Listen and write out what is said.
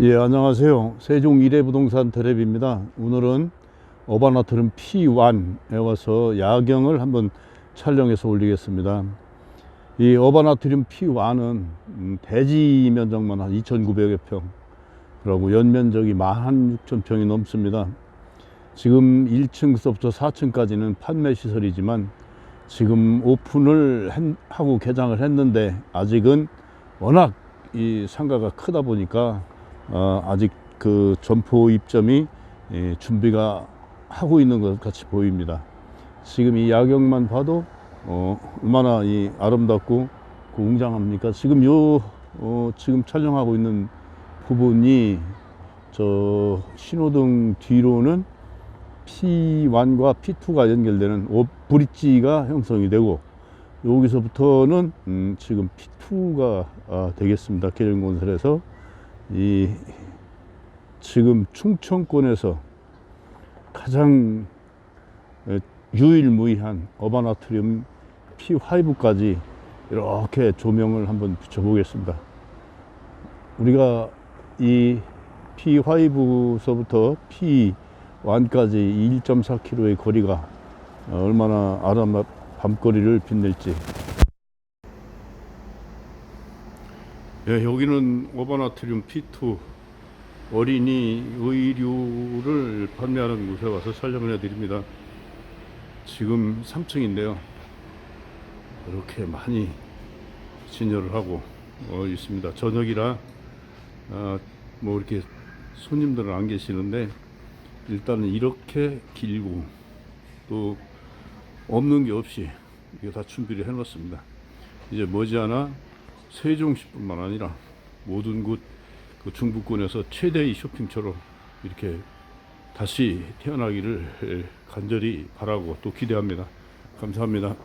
예, 안녕하세요. 세종 이레부동산 테레비입니다. 오늘은 어바나트름 P1에 와서 야경을 한번 촬영해서 올리겠습니다. 이 어바나트륨 P1은 음, 대지 면적만 한 2,900여 평, 그리고 연면적이 16,000평이 넘습니다. 지금 1층서부터 4층까지는 판매 시설이지만 지금 오픈을 했- 하고 개장을 했는데 아직은 워낙 이 상가가 크다 보니까 어, 아직 그 점포 입점이 예, 준비가 하고 있는 것 같이 보입니다. 지금 이 야경만 봐도 어, 얼마나 이 아름답고 그 웅장합니까? 지금 요 어, 지금 촬영하고 있는 부분이 저 신호등 뒤로는 P1과 P2가 연결되는 오 브릿지가 형성이 되고 여기서부터는 음, 지금 P2가 아, 되겠습니다. 계룡건설에서 이 지금 충청권에서 가장 에, 유일무이한 어바나트리움 P5까지 이렇게 조명을 한번 붙여보겠습니다. 우리가 이 P5서부터 P1까지 1.4km의 거리가 얼마나 아름답 밤거리를 빛낼지. 예, 여기는 오바나트륨 P2 어린이 의류를 판매하는 곳에 와서 촬영을 해드립니다. 지금 3층인데요. 이렇게 많이 진열을 하고 어, 있습니다. 저녁이라 아, 뭐 이렇게 손님들은 안 계시는데 일단은 이렇게 길고 또 없는 게 없이 이거 다 준비를 해놨습니다. 이제 머지않아 세종시뿐만 아니라 모든 곳 그 중부권에서 최대의 쇼핑처럼 이렇게 다시 태어나기를 에, 간절히 바라고 또 기대합니다. 감사합니다.